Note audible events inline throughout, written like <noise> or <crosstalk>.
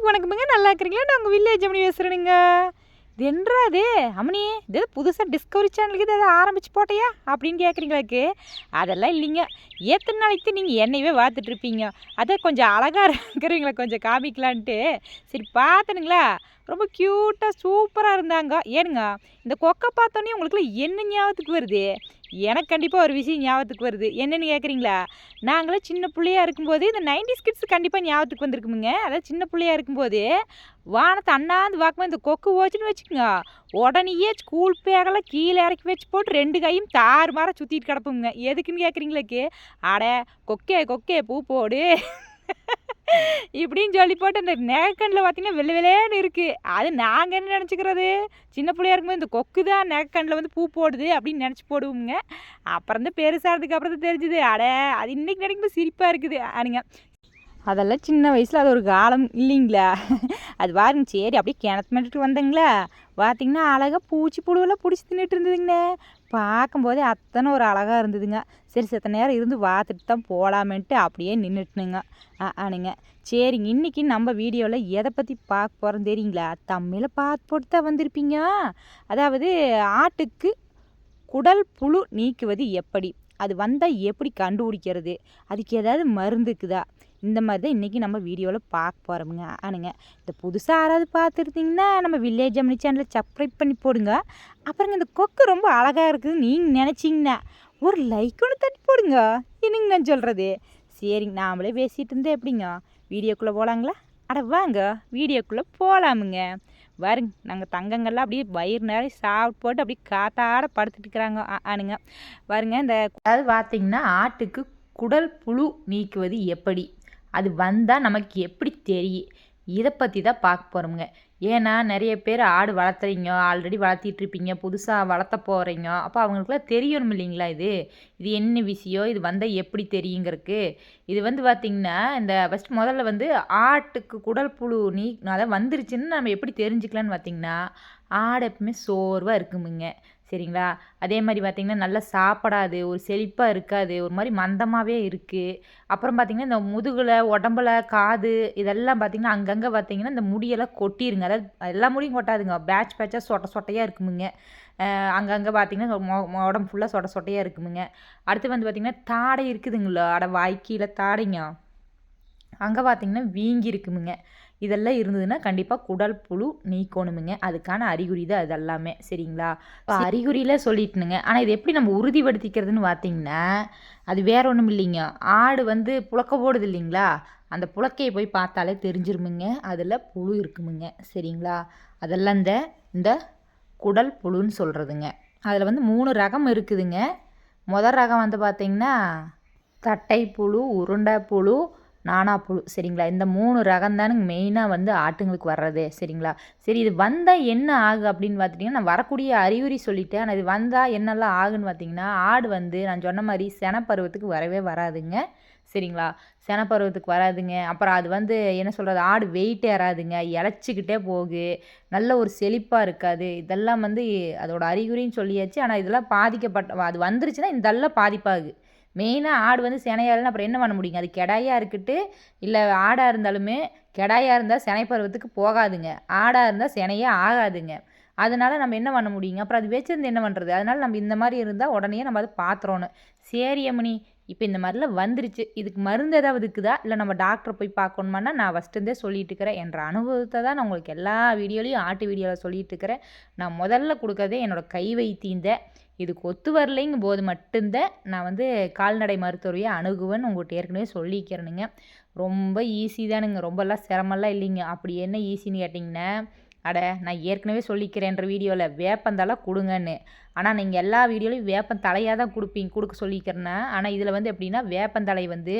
எல்லாத்துக்கும் வணக்கமுங்க. நல்லா இருக்கிறீங்களா? நான் உங்கள் வில்லேஜ் அம்மனி பேசுகிறேனுங்க இது என்றா அது அம்மனி இது புதுசாக டிஸ்கவரி சேனலுக்கு இது எதாவது ஆரம்பிச்சு போட்டையா? அப்படின்னு கேட்குறீங்களாக்கு அதெல்லாம் இல்லைங்க. எத்தனை நாளைக்கு நீங்கள் என்னையவே பார்த்துட்ருப்பீங்க அதை கொஞ்சம் அழகாக இருக்கிறீங்களா கொஞ்சம் காமிக்கலான்ட்டு. சரி பார்த்தனுங்களா ரொம்ப க்யூட்டாக சூப்பராக இருந்தாங்க. ஏனுங்க இந்த கொக்கை பார்த்தோன்னே உங்களுக்குலாம் என்ன ஞாபகத்துக்கு வருது? எனக்கு கண்டிப்பாக ஒரு விஷயம் ஞாபகத்துக்கு வருது. என்னென்னு கேட்குறீங்களா நாங்களாம் சின்ன பிள்ளையா இருக்கும்போது இந்த நைன்டி கிட்ஸ் கண்டிப்பாக ஞாபகத்துக்கு வந்திருக்குமுங்க. அதாவது சின்ன பிள்ளையா இருக்கும்போது வானத்தை அண்ணாந்து பார்க்கும்போது இந்த கொக்கு போச்சுன்னு வச்சுக்கோங்க. உடனேயே ஸ்கூல் பேக்கெல்லாம் கீழே இறக்கி வச்சு போட்டு ரெண்டு கையும் தாறு மாற சுற்றிட்டு கிடப்புங்க எதுக்குன்னு கேட்குறீங்களே அட கொக்கே கொக்கே பூ போடு. <laughs> இப்படின்னு சொல்லி போட்டு அந்த நெகக்கண்ணில் பார்த்தீங்கன்னா வெள்ளை வெள்ளையன்னு இருக்குது அது நாங்கள் என்ன நினச்சிக்கிறது? சின்ன பிள்ளையா இருக்கும்போது இந்த கொக்கு தான் நெகக்கண்ணில் வந்து பூ போடுது அப்படின்னு நினச்சி போடுவோங்க அப்புறம் தான் பெருசாகிறதுக்கு அப்புறம் தான் தெரிஞ்சுது. அட அது இன்றைக்கி நினைக்கும்போது சிரிப்பாக இருக்குது. அனுங்க. அதெல்லாம் சின்ன வயசில் அது ஒரு காலம் இல்லைங்களா? அது பாருங்க சரி அப்படியே கிணத்து மட்டுட்டு வந்தேங்களா? பார்த்தீங்கன்னா அழகாக பூச்சி புழுவெல்லாம் பிடிச்சி தின்னுட்டு இருந்ததுங்கண்ணே பார்க்கும்போதே அத்தனை ஒரு அழகாக இருந்ததுங்க. சரி செத்த நேரம் இருந்து பார்த்துட்டு தான் போகலாமேன்ட்டு அப்படியே நின்றுட்டுனுங்க ஆனுங்க. சரிங்க. இன்றைக்கி நம்ம வீடியோவில் எதை பற்றி பார்க்க போகிறோம் தெரியுங்களா? தமிழை பார்த்து போட்டு தான் வந்திருப்பீங்க. அதாவது ஆட்டுக்கு குடல் புழு நீக்குவது எப்படி? அது வந்தால் எப்படி கண்டுபிடிக்கிறது? அதுக்கு ஏதாவது மருந்துக்குதா இந்த மாதிரி தான் இன்றைக்கி நம்ம வீடியோவில் பார்க்க போகிறோமுங்க ஆனுங்க இந்த புதுசாக யாராவது பார்த்துருந்தீங்கன்னா நம்ம வில்லேஜ் அம்மனி சேனலை சப்ஸ்கிரைப் பண்ணி போடுங்க. அப்புறங்க இந்த கொக்கு ரொம்ப அழகாக இருக்குது நீங்கள் நினச்சிங்கன்னா ஒரு லைக் ஒன்று தட்டி போடுங்க. என்னங்க நான் சொல்கிறது சரிங்க நாமளே பேசிகிட்டு இருந்தேன் எப்படிங்க? வீடியோக்குள்ளே போகலாங்களா அட வாங்க வீடியோக்குள்ளே போகலாமுங்க வருங்க நாங்கள் தங்கங்கள்லாம் அப்படியே வயிறு நேரம் சாப்பிட்டு போட்டு அப்படியே காத்தாட படுத்துட்டு இருக்கிறாங்க. ஆனுங்க வருங்க இந்த அதாவது பார்த்தீங்கன்னா ஆட்டுக்கு குடல் புழு நீக்குவது எப்படி? அது வந்தால் நமக்கு எப்படி தெரியும் இதை பற்றி தான் பார்க்க போகிறோமுங்க ஏன்னா நிறைய பேர் ஆடு வளர்த்துறீங்க ஆல்ரெடி வளர்த்திட்டு இருப்பீங்க புதுசாக வளர்த்த போகிறீங்க அப்போ அவங்களுக்குலாம் தெரியணும் இல்லைங்களா இது? இது என்ன விஷயம்? இது வந்தால் எப்படி தெரியுங்கிறதுக்கு. இது வந்து பார்த்திங்கன்னா இந்த ஃபஸ்ட் முதல்ல வந்து ஆட்டுக்கு குடல் புழு நீ அதான் வந்துருச்சுன்னு நம்ம எப்படி தெரிஞ்சுக்கலான்னு பார்த்திங்கன்னா ஆடு எப்பவுமே சோர்வாக இருக்குமுங்க. சரிங்களா? அதே மாதிரி பார்த்திங்கன்னா நல்லா சாப்பிடாது ஒரு செழிப்பாக இருக்காது ஒரு மாதிரி மந்தமாகவே இருக்குது அப்புறம் பார்த்திங்கன்னா இந்த முதுகில் உடம்புல காது இதெல்லாம் பார்த்திங்கன்னா அங்கங்கே பார்த்திங்கன்னா இந்த முடியெல்லாம் கொட்டிருங்க. அதாவது எல்லா முடியும் கொட்டாதுங்க. பேட்ச் பேட்சாக சொட்டை சொட்டையாக இருக்குமுங்க. அங்கங்கே பார்த்திங்கன்னா உடம்பு ஃபுல்லாக சொட்டை சொட்டையாக இருக்குமுங்க. அடுத்து வந்து பார்த்திங்கன்னா தாடை இருக்குதுங்களோ? அட வாய்க்கீழே தாடைங்க. அங்கே பார்த்திங்கன்னா வீங்கி இருக்குமுங்க. இதெல்லாம் இருந்ததுன்னா கண்டிப்பாக குடல் புழு நீக்கணுமுங்க. அதுக்கான அறிகுறி தான் அது எல்லாமே சரிங்களா? இப்போ அறிகுறியில் சொல்லிட்டுனுங்க. ஆனால் இது எப்படி நம்ம உறுதிப்படுத்திக்கிறதுன்னு பார்த்தீங்கன்னா அது வேற ஒன்றும் இல்லைங்க. ஆடு வந்து புழக்க போடுது இல்லைங்களா? அந்த புழக்கையை போய் பார்த்தாலே தெரிஞ்சிருமுங்க. அதில் புழு இருக்குமுங்க. சரிங்களா? அதெல்லாம் இந்த இந்த குடல் புழுன்னு சொல்கிறதுங்க அதில் வந்து மூணு ரகம் இருக்குதுங்க. முதல் ரகம் வந்து பார்த்திங்கன்னா தட்டை புழு நானா புழு சரிங்களா? இந்த மூணு ரகம் தானுங்க மெயினாக வந்து ஆட்டுங்களுக்கு வர்றது சரிங்களா? சரி இது வந்தால் என்ன ஆகு அப்படின்னு பார்த்துட்டிங்கன்னா நான் வரக்கூடிய அறிகுறி சொல்லிட்டேன். ஆனால் இது வந்தால் என்னெல்லாம் ஆகுன்னு பார்த்தீங்கன்னா ஆடு வந்து நான் சொன்ன மாதிரி செனப்பருவத்துக்கு வரவே வராதுங்க சரிங்களா? செனப்பருவத்துக்கு வராதுங்க. அப்புறம் அது வந்து என்ன சொல்கிறது ஆடு வெயிட் ஏறாதுங்க இழைச்சிக்கிட்டே போகு நல்ல ஒரு செழிப்பாக இருக்காது. இதெல்லாம் வந்து அதோட அறிகுறின்னு சொல்லியாச்சு. ஆனால் இதெல்லாம் பாதிக்கப்பட்ட அது வந்துருச்சுன்னா இதெல்லாம் பாதிப்பாகு. மெயினாக ஆடு வந்து சினையாருன்னு அப்புறம் என்ன பண்ண முடியுங்க அது கெடாயாக இருக்கட்டு இல்லை ஆடாக இருந்தாலுமே கெடாயாக இருந்தால் சினை பருவத்துக்கு போகாதுங்க. ஆடாக இருந்தால் சினையே ஆகாதுங்க. அதனால் நம்ம என்ன பண்ண முடியுங்க? அப்புறம் அது வச்சிருந்து என்ன பண்ணுறது அதனால் நம்ம இந்த மாதிரி இருந்தால் உடனே நம்ம அதை பாத்திரணும் சரி அம்மணி. இப்போ இந்த மாதிரிலாம் வந்துருச்சு. இதுக்கு மருந்து ஏதாவது இருக்குதா? இல்லை நம்ம டாக்டரை போய் பார்க்கணுமானா நான் ஃபஸ்ட்டுருந்தே சொல்லிட்டு இருக்கிறேன். என்ற அனுபவத்தை தான் நான் உங்களுக்கு எல்லா வீடியோலையும் ஆட்டு வீடியோவில் சொல்லிட்டு இருக்கிறேன். நான் முதல்ல கொடுக்கறதே என்னோடய கை வைத்தியந்த இதுக்கு ஒத்து வரலைங்கும் போது மட்டும்தான் நான் வந்து கால்நடை மருத்துவரையை அணுகுவேன்னு உங்கள்கிட்ட ஏற்கனவே சொல்லிக்கிறேனுங்க. ரொம்ப ஈஸி தானுங்க. ரொம்பலாம் சிரமம்லாம் இல்லைங்க. அப்படி என்ன ஈஸின்னு கேட்டிங்கன்னா அட நான் ஏற்கனவே சொல்லிக்கிறேன்ற வீடியோவில் வேப்பந்தலை கொடுங்கன்னு. ஆனால் நீங்கள் எல்லா வீடியோலையும் வேப்பன் தலையாக தான் கொடுப்பீங்க கொடுக்க சொல்லிக்கிறேன்னா. ஆனால் இதில் வந்து எப்படின்னா வேப்பந்தலை வந்து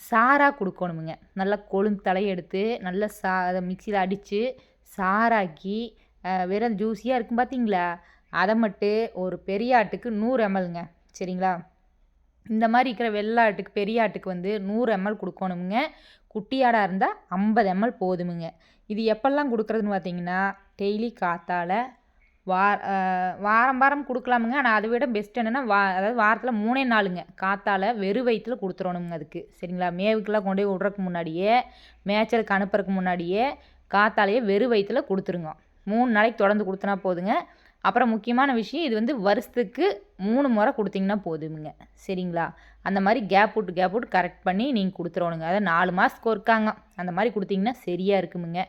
சாராக கொடுக்கணுமுங்க. நல்லா கொழுந்து தலையை எடுத்து நல்லா சா அதை மிக்சியில் அடித்து சாராக்கி வெறும் ஜூஸியாக இருக்கும் பார்த்தீங்களா அதை மட்டும் ஒரு பெரிய ஆட்டுக்கு நூறு எம்எல்ங்க சரிங்களா? இந்த மாதிரி இருக்கிற வெள்ளை ஆட்டுக்கு பெரிய ஆட்டுக்கு வந்து நூறு எம்எல் கொடுக்கணுமுங்க. குட்டி ஆடாக இருந்தால் ஐம்பது எம்எல் போதுமுங்க. இது எப்பெல்லாம் கொடுக்குறதுன்னு பார்த்தீங்கன்னா டெய்லி காத்தால் வார வாரம் வாரம் கொடுக்கலாமுங்க. ஆனால் அதை விட பெஸ்ட் என்னென்னா வா அதாவது வாரத்தில் மூணே நாளுங்க. காத்தால் வெறும் வயிற்றுல கொடுத்துடணுங்க அதுக்கு. சரிங்களா? மேவுக்கெல்லாம் கொண்டு போய் விட்றதுக்கு முன்னாடியே மேய்ச்சலுக்கு அனுப்புறதுக்கு முன்னாடியே காத்தாலேயே வெறும் வயிற்றுல கொடுத்துருங்க. மூணு நாளைக்கு தொடர்ந்து கொடுத்தனா போதுங்க. அப்புறம் முக்கியமான விஷயம் இது வந்து வருஷத்துக்கு மூணு முறை கொடுத்தீங்கன்னா போதுமுங்க. சரிங்களா? அந்த மாதிரி கேப் விட்டு கேப் விட்டு கரெக்ட் பண்ணி நீங்கள் கொடுத்துருவணுங்க அதாவது நாலு மாதத்துக்கு ஒருக்காங்க. அந்த மாதிரி கொடுத்தீங்கன்னா சரியாக இருக்குமுங்க.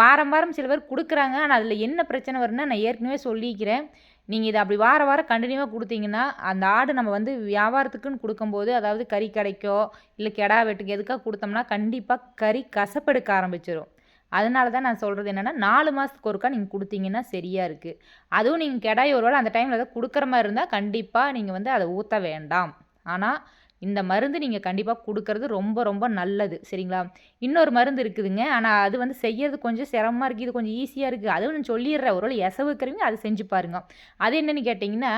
வாரம் வாரம் சில பேர் கொடுக்குறாங்க. ஆனால் அதில் என்ன பிரச்சனை வரும்னா நான் ஏற்கனவே சொல்லிக்கிறேன். நீங்கள் இதை அப்படி வார வாரம் கண்டினியூவாக கொடுத்தீங்கன்னா அந்த ஆடு நம்ம வந்து வியாபாரத்துக்குன்னு கொடுக்கும்போது அதாவது கறி கடைக்கோ இல்லை கெடா வெட்டுக்கு எதுக்காக கொடுத்தோம்னா கண்டிப்பாக கறி கசப்பெடுக்க ஆரம்பிச்சிடும் அதனால தான் நான் சொல்கிறது என்னென்னா நாலு மாதத்துக்கு ஒருக்கா நீங்கள் கொடுத்தீங்கன்னா சரியாக இருக்குது அதுவும் நீங்கள் கெடாய் ஒரு வேளை அந்த டைமில் ஏதாவது கொடுக்குற மாதிரி இருந்தால் கண்டிப்பாக நீங்கள் வந்து அதை ஊற்ற வேண்டாம். ஆனால் இந்த மருந்து நீங்கள் கண்டிப்பாக கொடுக்கறது ரொம்ப ரொம்ப நல்லது. சரிங்களா? இன்னொரு மருந்து இருக்குதுங்க. ஆனால் அது வந்து செய்யறது கொஞ்சம் சிரமமாக இருக்குது இது கொஞ்சம் ஈஸியாக இருக்குது அதுவும் நான் சொல்லிடுறேன். ஒரு வேளை எசவுக்கிறவங்க அதை செஞ்சு பாருங்க. அது என்னென்னு கேட்டிங்கன்னா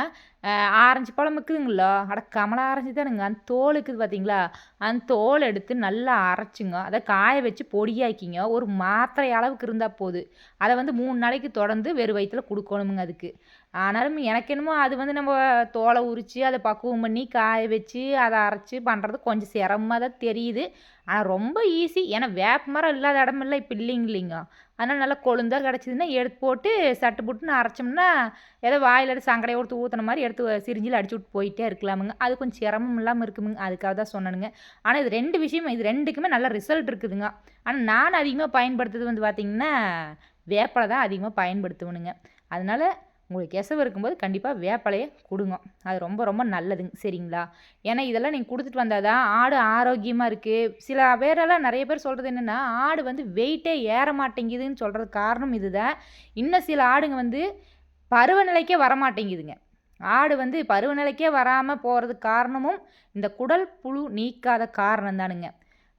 ஆரஞ்சு பழம் இருக்குதுங்களோ? அட கமலா ஆரஞ்சு தானுங்க. அந்த தோல் இருக்குது பார்த்தீங்களா அந்த தோல் எடுத்து நல்லா அரைச்சிங்க. அதை காய வச்சு பொடியாக்கிங்க. ஒரு மாத்திரை அளவுக்கு இருந்தால் போதும் அதை வந்து மூணு நாளைக்கு தொடர்ந்து வெறும் வயிற்றில் கொடுக்கணுமுங்க அதுக்கு. ஆனாலும் எனக்கு என்னமோ அது வந்து நம்ம தோலை உரித்து அதை பக்குவம் பண்ணி காய வச்சு அதை அரைச்சி பண்ணுறது கொஞ்சம் சிரமமாக தான் தெரியுது. ஆனால் ரொம்ப ஈஸி ஏன்னா வேப்ப மரம் இல்லாத இடமெல்லாம் இப்போ இல்லைங்க இல்லைங்க. அதனால் நல்லா கொழுந்தாக கிடச்சிதுன்னா எடுத்து போட்டு சட்டு புட்டுன்னு அரைச்சோம்னா ஏதோ வாயில் எடுத்து சங்கடையை கொடுத்து ஊற்றுன மாதிரி எடுத்து சிரிஞ்சில் அடிச்சு விட்டு போயிட்டே இருக்கலாமுங்க. அது கொஞ்சம் சிரமம் இல்லாமல் இருக்குமுங்க. அதுக்காக தான் சொன்னனுங்க. ஆனால் இது ரெண்டு விஷயம் இது ரெண்டுக்குமே நல்ல ரிசல்ட் இருக்குதுங்க. ஆனால் நான் அதிகமாக பயன்படுத்துறது வந்து பார்த்திங்கன்னா வேப்பலை தான் அதிகமாக பயன்படுத்துவனுங்க. அதனால் உங்களுக்கு கெசவு இருக்கும்போது கண்டிப்பாக வேப்பலையை கொடுங்க. அது ரொம்ப ரொம்ப நல்லதுங்க சரிங்களா? ஏன்னா இதெல்லாம் நீங்கள் கொடுத்துட்டு வந்தால் தான் ஆடு ஆரோக்கியமாக இருக்குது சில பேரெல்லாம் நிறைய பேர் சொல்கிறது என்னென்னா ஆடு வந்து வெயிட்டே ஏற மாட்டேங்குதுன்னு சொல்கிறது காரணம் இதுதான். இன்னும் சில ஆடுங்க வந்து பருவநிலைக்கே வரமாட்டேங்குதுங்க ஆடு வந்து பருவநிலைக்கே வராமல் போகிறதுக்கு காரணமும் இந்த குடல் புழு நீக்காத காரணம் தானுங்க.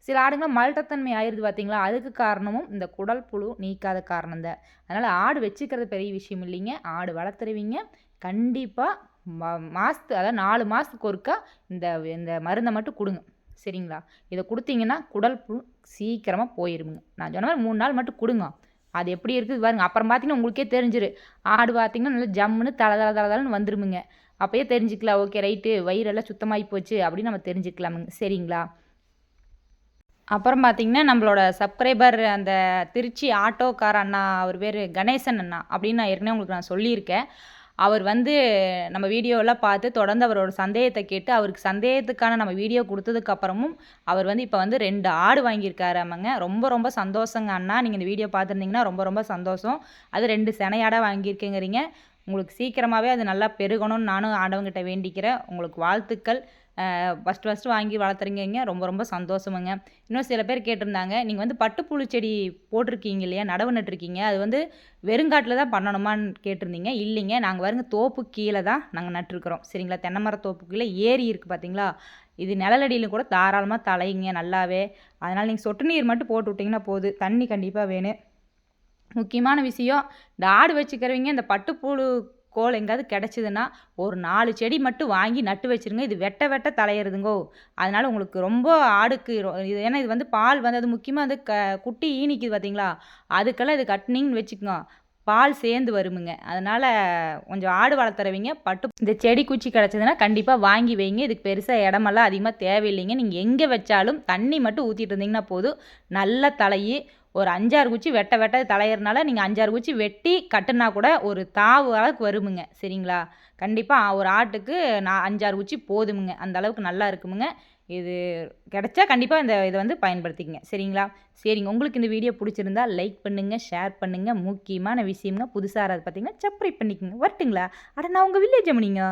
சில ஆடுங்களாம் மல்டத்தன்மை ஆயிடுது பார்த்தீங்களா அதுக்கு காரணமும் இந்த குடல் புழு நீக்காத காரணம் தான். அதனால் ஆடு வச்சுக்கிறது பெரிய விஷயம் இல்லைங்க. ஆடு வளர்த்துருவீங்க. கண்டிப்பாக மா மாதத்து அதாவது நாலு மாதத்துக்கு ஒருக்கா இந்த இந்த மருந்தை மட்டும் கொடுங்க. சரிங்களா? இதை கொடுத்தீங்கன்னா குடல் புழு சீக்கிரமாக போயிருமுங்க. நான் சொன்ன மாதிரி மூணு நாள் மட்டும் கொடுங்க. அது எப்படி இருக்குது பாருங்க. அப்புறம் பார்த்தீங்கன்னா உங்களுக்கே தெரிஞ்சிரு. ஆடு பார்த்தீங்கன்னா நல்லா ஜம்முன்னு தலை தலை தலை தலைன்னு வந்துருமுங்க. அப்போயே தெரிஞ்சுக்கலாம். ஓகே ரைட்டு வயிறெல்லாம் சுத்தமாகி போச்சு அப்படின்னு நம்ம தெரிஞ்சுக்கலாமுங்க. சரிங்களா? அப்புறம் பார்த்திங்கன்னா நம்மளோட சப்ஸ்கிரைபர் அந்த திருச்சி ஆட்டோக்கார அண்ணா அவர் பேர் கணேசன் அண்ணா அப்படின்னு நான் ஏற்கனவே உங்களுக்கு நான் சொல்லியிருக்கேன். அவர் வந்து நம்ம வீடியோவெல்லாம் பார்த்து தொடர்ந்து அவரோட சந்தேகத்தை கேட்டு அவருக்கு சந்தேகத்துக்கான நம்ம வீடியோ கொடுத்ததுக்கப்புறமும் அவர் வந்து இப்போ வந்து ரெண்டு ஆடு வாங்கியிருக்காரு ஆமாங்க. ரொம்ப ரொம்ப சந்தோஷங்க அண்ணா. நீங்கள் இந்த வீடியோ பார்த்துருந்தீங்கன்னா ரொம்ப ரொம்ப சந்தோஷம். அது ரெண்டு செனையாடாக வாங்கியிருக்கேங்கிறீங்க. உங்களுக்கு சீக்கிரமாகவே அது நல்லா பெருகணும்னு நானும் ஆடவங்கிட்ட வேண்டிக்கிறேன். உங்களுக்கு வாழ்த்துக்கள். ஃபஸ்ட்டு ஃபஸ்ட்டு வாங்கி வளர்த்துறீங்க ரொம்ப ரொம்ப சந்தோஷமுங்க. இன்னும் சில பேர் கேட்டிருந்தாங்க நீங்கள் வந்து பட்டுப்புழு செடி போட்டிருக்கீங்க இல்லையா? நடவு நட்டுருக்கீங்க. அது வந்து வெறுங்காட்டில் தான் பண்ணணுமான்னு கேட்டிருந்தீங்க. இல்லைங்க. நாங்கள் வருங்க தோப்பு கீழே தான் நாங்கள் நட்டுருக்குறோம். சரிங்களா? தென்னை மர தோப்பு கீழே ஏரி இருக்குது பார்த்தீங்களா இது நிழலடியிலும் கூட தாராளமாக தலையுங்க நல்லாவே. அதனால் நீங்கள் சொட்டு நீர் மட்டும் போட்டு விட்டிங்கன்னா போதும் தண்ணி கண்டிப்பாக வேணும். முக்கியமான விஷயம் இந்த ஆடு வச்சுக்கிறவங்க இந்த பட்டுப்புழு கோல் எங்கேயாவது கிடச்சிதுன்னா ஒரு நாலு செடி மட்டும் வாங்கி நட்டு வச்சுருங்க. இது வெட்ட வெட்ட தலையிறதுங்கோ. அதனால் உங்களுக்கு ரொம்ப ஆடுக்கு இது ஏன்னா இது வந்து பால் வந்து அது முக்கியமாக வந்து க குட்டி ஈனிக்குது பார்த்தீங்களா அதுக்கெல்லாம் இது கட்டினிங்கன்னு வச்சுக்கோங்க. பால் சேர்ந்து வருமுங்க. அதனால் கொஞ்சம் ஆடு வளர்த்துறவங்க. பட்டு இந்த செடி குச்சி கிடச்சதுன்னா கண்டிப்பாக வாங்கி வைங்க. இதுக்கு பெருசாக இடமெல்லாம் அதிகமாக தேவையில்லைங்க. நீங்கள் எங்கே வச்சாலும் தண்ணி மட்டும் ஊற்றிட்டு இருந்தீங்கன்னா போதும். நல்ல தலையை ஒரு அஞ்சாறு குச்சி வெட்ட வெட்ட தலையிறனால நீங்கள் அஞ்சாறு குச்சி வெட்டி கட்டுனா கூட ஒரு தாவு அளவுக்கு வருமுங்க. சரிங்களா? கண்டிப்பாக ஒரு ஆட்டுக்கு நான் அஞ்சாறு குச்சி போதுமுங்க. அந்த அளவுக்கு நல்லா இருக்குமுங்க. இது கிடச்சா கண்டிப்பாக இந்த இதை வந்து பயன்படுத்திக்கங்க. சரிங்களா? சரிங்க. உங்களுக்கு இந்த வீடியோ பிடிச்சிருந்தா லைக் பண்ணுங்கள் ஷேர் பண்ணுங்கள் முக்கியமான விஷயம்ங்க புதுசாக அதை பார்த்தீங்கன்னா சப்ரை பண்ணிக்கோங்க. வரட்டுங்களா? அட நான் உங்கள் வில்லேஜ் அம்மனிங்க